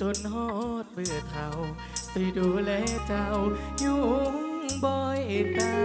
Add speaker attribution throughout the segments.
Speaker 1: จนฮอดเบื่อเท่าสิ
Speaker 2: ดูแลเจ้า
Speaker 1: ยุ่งบ่อยตา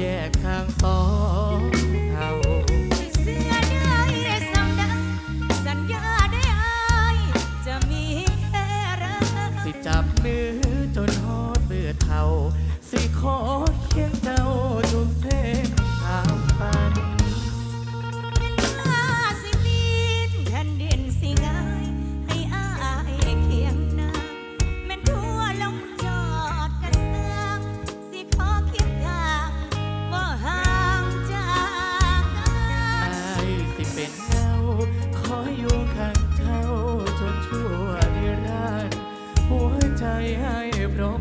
Speaker 1: Yeah, come home.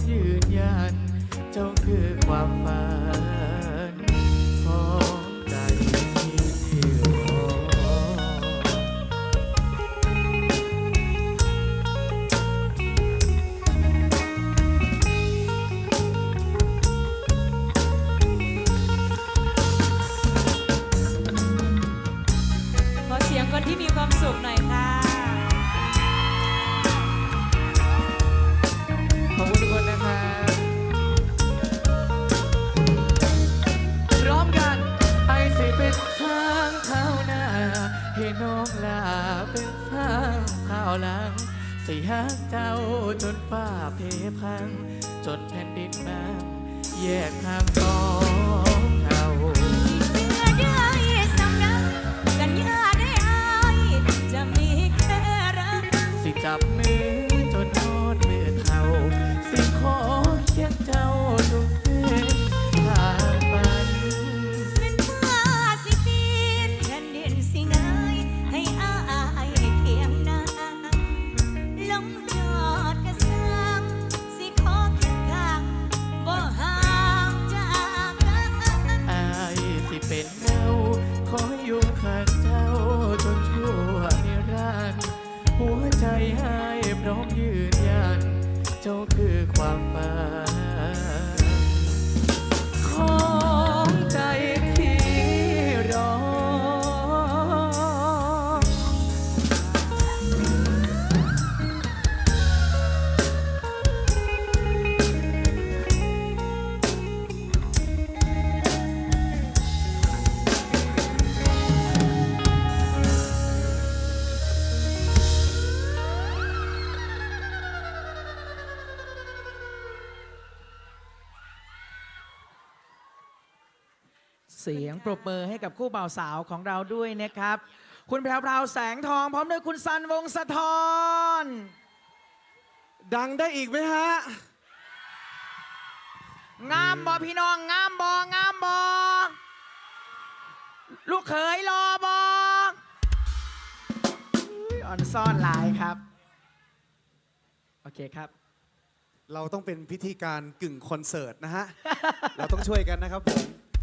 Speaker 1: ยืนยัน เจ้าคือความฝัน พี่น้องลาเป็นข้างข้าวหลังส่หักเจ้าจนฟ้าเพพัง จนแผ่นดินบางแยกทางสองทาง เสี
Speaker 2: ยง
Speaker 1: ปร
Speaker 3: บมือให้กับคู่บ่าวสาวของเราด้วยนะครับ คุณแพรวแสงทอง พร้อมด้วยคุณซันวงสะทอน
Speaker 4: ดังได้อีกไหมฮะ
Speaker 3: งามบอพี่น้องงามบองามบอลูกเขยรอบออนซ่อนลายครับ โอเคครับ
Speaker 4: เราต้องเป็นพิธีการกึ่งคอนเสิร์ตนะฮะ เราต้องช่วยกันนะครับผม